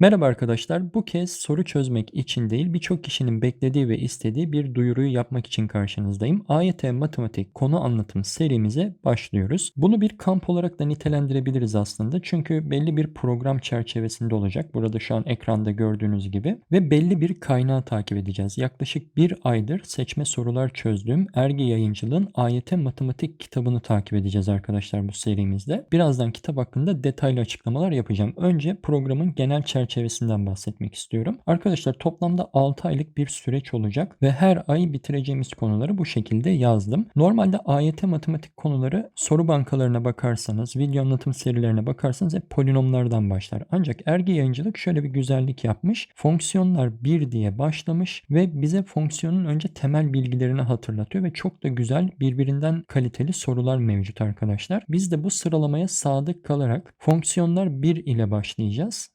Merhaba arkadaşlar. Bu kez soru çözmek için değil, birçok kişinin beklediği ve istediği bir duyuruyu yapmak için karşınızdayım. AYT Matematik konu anlatım serimize başlıyoruz. Bunu bir kamp olarak da nitelendirebiliriz aslında. Çünkü belli bir program çerçevesinde olacak. Burada şu an ekranda gördüğünüz gibi. Ve belli bir kaynağı takip edeceğiz. Yaklaşık bir aydır seçme sorular çözdüğüm Ergi Yayıncılığın AYT Matematik kitabını takip edeceğiz arkadaşlar bu serimizde. Birazdan kitap hakkında detaylı açıklamalar yapacağım. Önce programın genel çerçevesinde çerçevesinden bahsetmek istiyorum. Arkadaşlar toplamda 6 aylık bir süreç olacak ve her ay bitireceğimiz konuları bu şekilde yazdım. Normalde AYT matematik konuları soru bankalarına bakarsanız, video anlatım serilerine bakarsanız hep polinomlardan başlar. Ancak Ergi Yayıncılık şöyle bir güzellik yapmış. Fonksiyonlar 1 diye başlamış ve bize fonksiyonun önce temel bilgilerini hatırlatıyor ve çok da güzel birbirinden kaliteli sorular mevcut arkadaşlar. Biz de bu sıralamaya sadık kalarak fonksiyonlar 1 ile başlayacağız.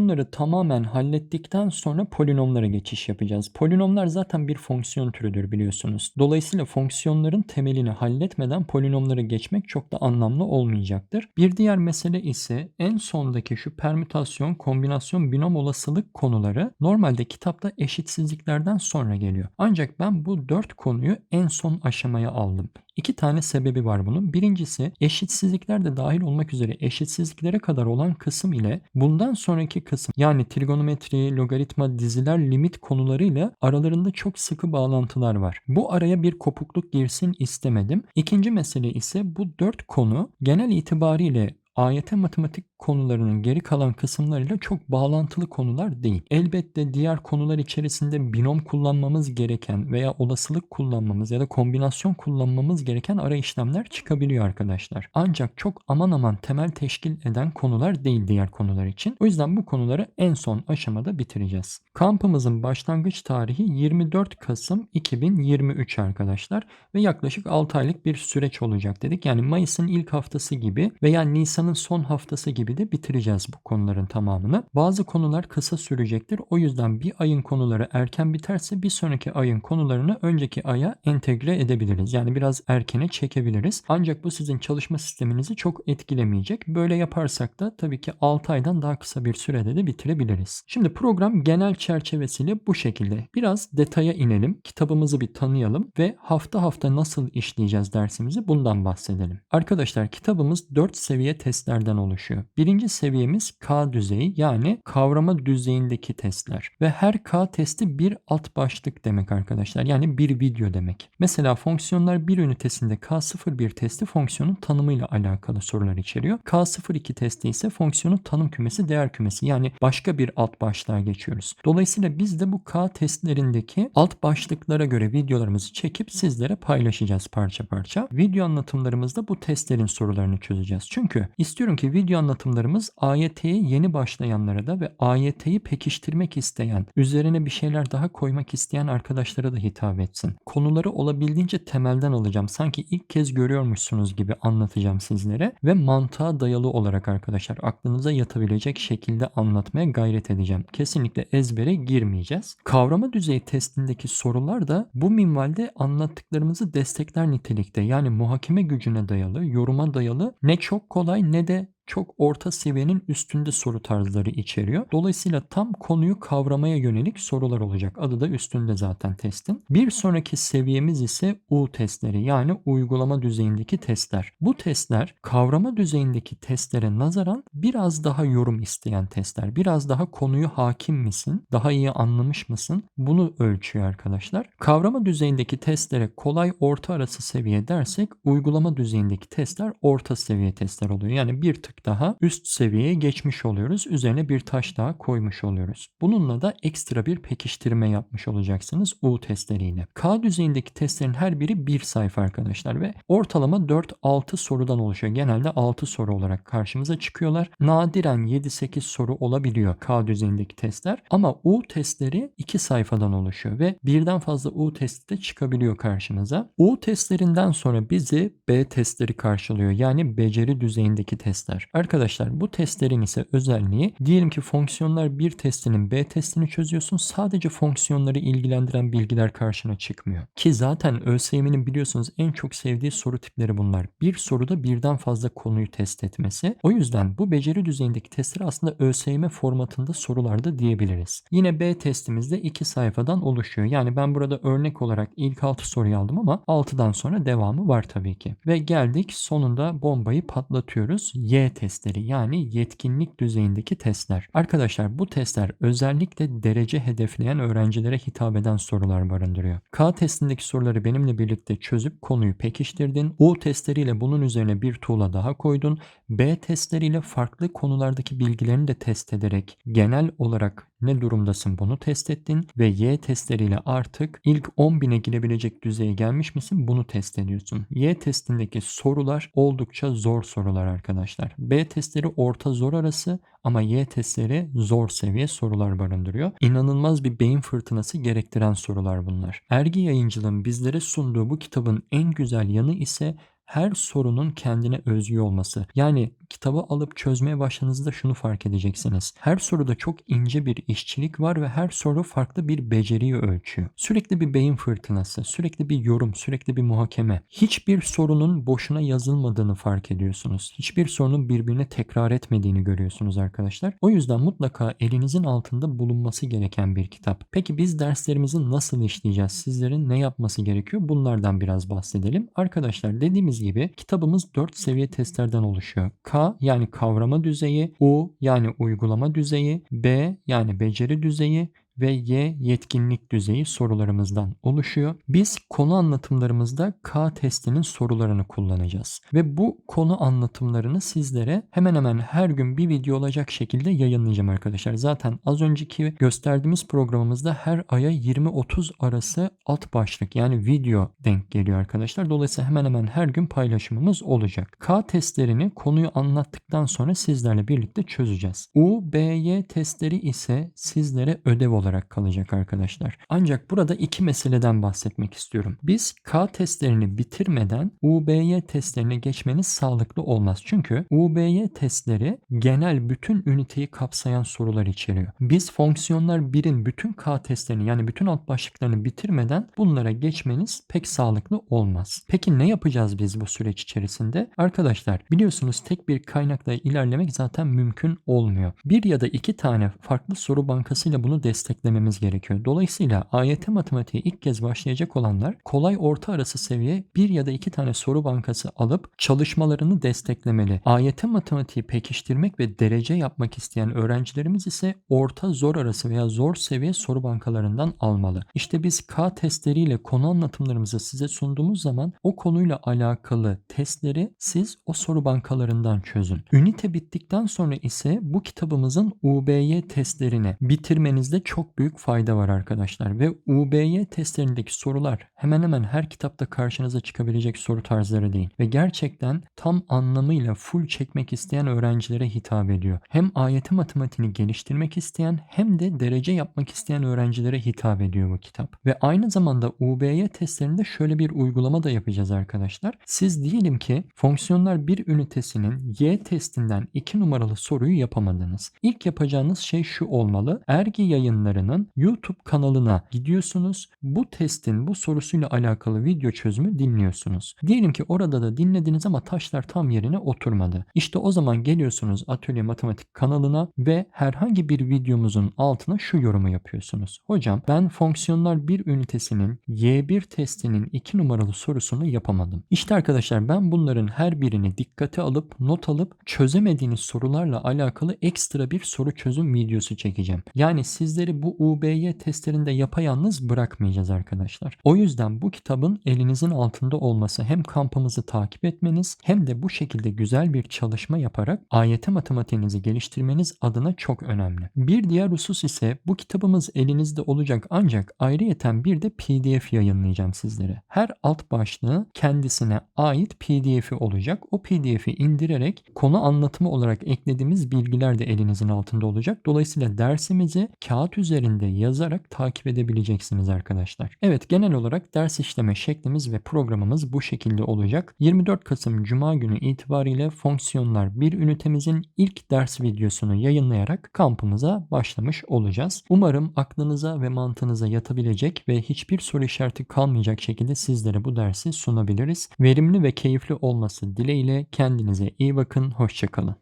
Fonksiyonları tamamen hallettikten sonra polinomlara geçiş yapacağız. Polinomlar zaten bir fonksiyon türüdür biliyorsunuz. Dolayısıyla fonksiyonların temelini halletmeden polinomlara geçmek çok da anlamlı olmayacaktır. Bir diğer mesele ise en sondaki şu permütasyon, kombinasyon, binom olasılık konuları normalde kitapta eşitsizliklerden sonra geliyor. Ancak ben bu dört konuyu en son aşamaya aldım. İki tane sebebi var bunun. Birincisi eşitsizlikler de dahil olmak üzere eşitsizliklere kadar olan kısım ile bundan sonraki kısım yani trigonometri, logaritma, diziler, limit konularıyla aralarında çok sıkı bağlantılar var. Bu araya bir kopukluk girsin istemedim. İkinci mesele ise bu dört konu genel itibariyle AYT matematik konularının geri kalan kısımlarıyla çok bağlantılı konular değil. Elbette diğer konular içerisinde binom kullanmamız gereken veya olasılık kullanmamız ya da kombinasyon kullanmamız gereken ara işlemler çıkabiliyor arkadaşlar. Ancak çok aman aman temel teşkil eden konular değil diğer konular için. O yüzden bu konuları en son aşamada bitireceğiz. Kampımızın başlangıç tarihi 24 Kasım 2023 arkadaşlar ve yaklaşık 6 aylık bir süreç olacak dedik. Yani Mayıs'ın ilk haftası gibi veya Nisan'ın son haftası gibi de bitireceğiz bu konuların tamamını. Bazı konular kısa sürecektir. O yüzden bir ayın konuları erken biterse bir sonraki ayın konularını önceki aya entegre edebiliriz. Yani biraz erkene çekebiliriz. Ancak bu sizin çalışma sisteminizi çok etkilemeyecek. Böyle yaparsak da tabii ki 6 aydan daha kısa bir sürede de bitirebiliriz. Şimdi program genel çerçevesiyle bu şekilde. Biraz detaya inelim. Kitabımızı bir tanıyalım ve hafta hafta nasıl işleyeceğiz dersimizi bundan bahsedelim. Arkadaşlar kitabımız 4 seviye testlerden oluşuyor. Birinci seviyemiz K düzeyi yani kavrama düzeyindeki testler. Ve her K testi bir alt başlık demek arkadaşlar. Yani bir video demek. Mesela fonksiyonlar bir ünitesinde K01 testi fonksiyonun tanımıyla alakalı sorular içeriyor. K02 testi ise fonksiyonun tanım kümesi değer kümesi yani başka bir alt başlığa geçiyoruz. Dolayısıyla biz de bu K testlerindeki alt başlıklara göre videolarımızı çekip sizlere paylaşacağız parça parça. Video anlatımlarımızda bu testlerin sorularını çözeceğiz. Çünkü istiyorum ki video anlatımlarımız AYT'ye yeni başlayanlara da ve AYT'yi pekiştirmek isteyen, üzerine bir şeyler daha koymak isteyen arkadaşlara da hitap etsin. Konuları olabildiğince temelden alacağım. Sanki ilk kez görüyormuşsunuz gibi anlatacağım sizlere ve mantığa dayalı olarak arkadaşlar aklınıza yatabilecek şekilde anlatmaya gayret edeceğim. Kesinlikle ezbere girmeyeceğiz. Kavrama düzeyi testindeki sorular da bu minvalde anlattıklarımızı destekler nitelikte. Yani muhakeme gücüne dayalı, yoruma dayalı ne çok kolay ne de çok orta seviyenin üstünde soru tarzları içeriyor. Dolayısıyla tam konuyu kavramaya yönelik sorular olacak. Adı da üstünde zaten testin. Bir sonraki seviyemiz ise U testleri yani uygulama düzeyindeki testler. Bu testler kavrama düzeyindeki testlere nazaran biraz daha yorum isteyen testler. Biraz daha konuyu hakim misin? Daha iyi anlamış mısın? Bunu ölçüyor arkadaşlar. Kavrama düzeyindeki testlere kolay orta arası seviye dersek uygulama düzeyindeki testler orta seviye testler oluyor. Yani bir tık daha üst seviyeye geçmiş oluyoruz. Üzerine bir taş daha koymuş oluyoruz. Bununla da ekstra bir pekiştirme yapmış olacaksınız U testleriyle. K düzeyindeki testlerin her biri bir sayfa arkadaşlar ve ortalama 4-6 sorudan oluşuyor. Genelde 6 soru olarak karşımıza çıkıyorlar. Nadiren 7-8 soru olabiliyor K düzeyindeki testler ama U testleri 2 sayfadan oluşuyor ve birden fazla U testi de çıkabiliyor karşınıza. U testlerinden sonra bizi B testleri karşılıyor. Yani beceri düzeyindeki testler. Arkadaşlar bu testlerin ise özelliği diyelim ki fonksiyonlar bir testinin B testini çözüyorsun. Sadece fonksiyonları ilgilendiren bilgiler karşına çıkmıyor. Ki zaten ÖSYM'nin biliyorsunuz en çok sevdiği soru tipleri bunlar. Bir soruda birden fazla konuyu test etmesi. O yüzden bu beceri düzeyindeki testler aslında ÖSYM formatında sorularda diyebiliriz. Yine B testimizde iki sayfadan oluşuyor. Yani ben burada örnek olarak ilk 6 soruyu aldım ama 6'dan sonra devamı var tabii ki. Ve geldik sonunda bombayı patlatıyoruz. Y testleri yani yetkinlik düzeyindeki testler. Arkadaşlar bu testler özellikle derece hedefleyen öğrencilere hitap eden sorular barındırıyor. K testindeki soruları benimle birlikte çözüp konuyu pekiştirdin. U testleriyle bunun üzerine bir tuğla daha koydun. B testleriyle farklı konulardaki bilgilerini de test ederek genel olarak ne durumdasın bunu test ettin ve Y testleriyle artık ilk 10.000'e girebilecek düzeye gelmiş misin bunu test ediyorsun. Y testindeki sorular oldukça zor sorular arkadaşlar. B testleri orta zor arası ama Y testleri zor seviye sorular barındırıyor. İnanılmaz bir beyin fırtınası gerektiren sorular bunlar. Ergi Yayıncılığın bizlere sunduğu bu kitabın en güzel yanı ise her sorunun kendine özgü olması. Yani kitabı alıp çözmeye başladığınızda şunu fark edeceksiniz. Her soruda çok ince bir işçilik var ve her soru farklı bir beceriyi ölçüyor. Sürekli bir beyin fırtınası, sürekli bir yorum, sürekli bir muhakeme. Hiçbir sorunun boşuna yazılmadığını fark ediyorsunuz. Hiçbir sorunun birbirine tekrar etmediğini görüyorsunuz arkadaşlar. O yüzden mutlaka elinizin altında bulunması gereken bir kitap. Peki biz derslerimizi nasıl işleyeceğiz? Sizlerin ne yapması gerekiyor? Bunlardan biraz bahsedelim. Arkadaşlar dediğimiz gibi kitabımız 4 seviye testlerden oluşuyor. K yani kavrama düzeyi, U yani uygulama düzeyi, B yani beceri düzeyi ve Y yetkinlik düzeyi sorularımızdan oluşuyor. Biz konu anlatımlarımızda K testinin sorularını kullanacağız. Ve bu konu anlatımlarını sizlere hemen hemen her gün bir video olacak şekilde yayınlayacağım arkadaşlar. Zaten az önceki gösterdiğimiz programımızda her aya 20-30 arası alt başlık yani video denk geliyor arkadaşlar. Dolayısıyla hemen hemen her gün paylaşımımız olacak. K testlerini konuyu anlattıktan sonra sizlerle birlikte çözeceğiz. U, B, Y testleri ise sizlere ödev olarak olarak kalacak arkadaşlar. Ancak burada iki meseleden bahsetmek istiyorum. Biz K testlerini bitirmeden UBY testlerine geçmeniz sağlıklı olmaz. Çünkü UBY testleri genel bütün üniteyi kapsayan sorular içeriyor. Biz fonksiyonlar 1'in bütün K testlerini yani bütün alt başlıklarını bitirmeden bunlara geçmeniz pek sağlıklı olmaz. Peki ne yapacağız biz bu süreç içerisinde? Arkadaşlar biliyorsunuz tek bir kaynakla ilerlemek zaten mümkün olmuyor. Bir ya da iki tane farklı soru bankasıyla bunu destek desteklememiz gerekiyor. Dolayısıyla AYT matematiğe ilk kez başlayacak olanlar kolay orta arası seviye bir ya da iki tane soru bankası alıp çalışmalarını desteklemeli. AYT matematiği pekiştirmek ve derece yapmak isteyen öğrencilerimiz ise orta zor arası veya zor seviye soru bankalarından almalı. İşte biz K testleriyle konu anlatımlarımızı size sunduğumuz zaman o konuyla alakalı testleri siz o soru bankalarından çözün. Ünite bittikten sonra ise bu kitabımızın UBY testlerini bitirmenizde çok büyük fayda var arkadaşlar ve UBY testlerindeki sorular hemen hemen her kitapta karşınıza çıkabilecek soru tarzları değil ve gerçekten tam anlamıyla full çekmek isteyen öğrencilere hitap ediyor. Hem AYT matematiğini geliştirmek isteyen hem de derece yapmak isteyen öğrencilere hitap ediyor bu kitap. Ve aynı zamanda UBY testlerinde şöyle bir uygulama da yapacağız arkadaşlar. Siz diyelim ki fonksiyonlar bir ünitesinin Y testinden 2 numaralı soruyu yapamadınız. İlk yapacağınız şey şu olmalı. Ergi yayınları Hocalarının YouTube kanalına gidiyorsunuz. Bu testin bu sorusuyla alakalı video çözümü dinliyorsunuz. Diyelim ki orada da dinlediniz ama taşlar tam yerine oturmadı. İşte o zaman geliyorsunuz Atölye Matematik kanalına ve herhangi bir videomuzun altına şu yorumu yapıyorsunuz. Hocam ben fonksiyonlar bir ünitesinin Y1 testinin 2 numaralı sorusunu yapamadım. İşte arkadaşlar ben bunların her birini dikkate alıp not alıp çözemediğiniz sorularla alakalı ekstra bir soru çözüm videosu çekeceğim. Yani sizleri bu UBY testlerinde yapayalnız bırakmayacağız arkadaşlar. O yüzden bu kitabın elinizin altında olması hem kampımızı takip etmeniz hem de bu şekilde güzel bir çalışma yaparak AYT matematiğinizi geliştirmeniz adına çok önemli. Bir diğer husus ise bu kitabımız elinizde olacak ancak ayrıyeten bir de PDF yayınlayacağım sizlere. Her alt başlığı kendisine ait PDF'i olacak. O PDF'i indirerek konu anlatımı olarak eklediğimiz bilgiler de elinizin altında olacak. Dolayısıyla dersimizi kağıt üzerinde üzerinde yazarak takip edebileceksiniz arkadaşlar. Evet genel olarak ders işleme şeklimiz ve programımız bu şekilde olacak. 24 Kasım Cuma günü itibariyle fonksiyonlar bir ünitemizin ilk ders videosunu yayınlayarak kampımıza başlamış olacağız. Umarım aklınıza ve mantığınıza yatabilecek ve hiçbir soru işareti kalmayacak şekilde sizlere bu dersi sunabiliriz. Verimli ve keyifli olması dileğiyle kendinize iyi bakın, hoşçakalın.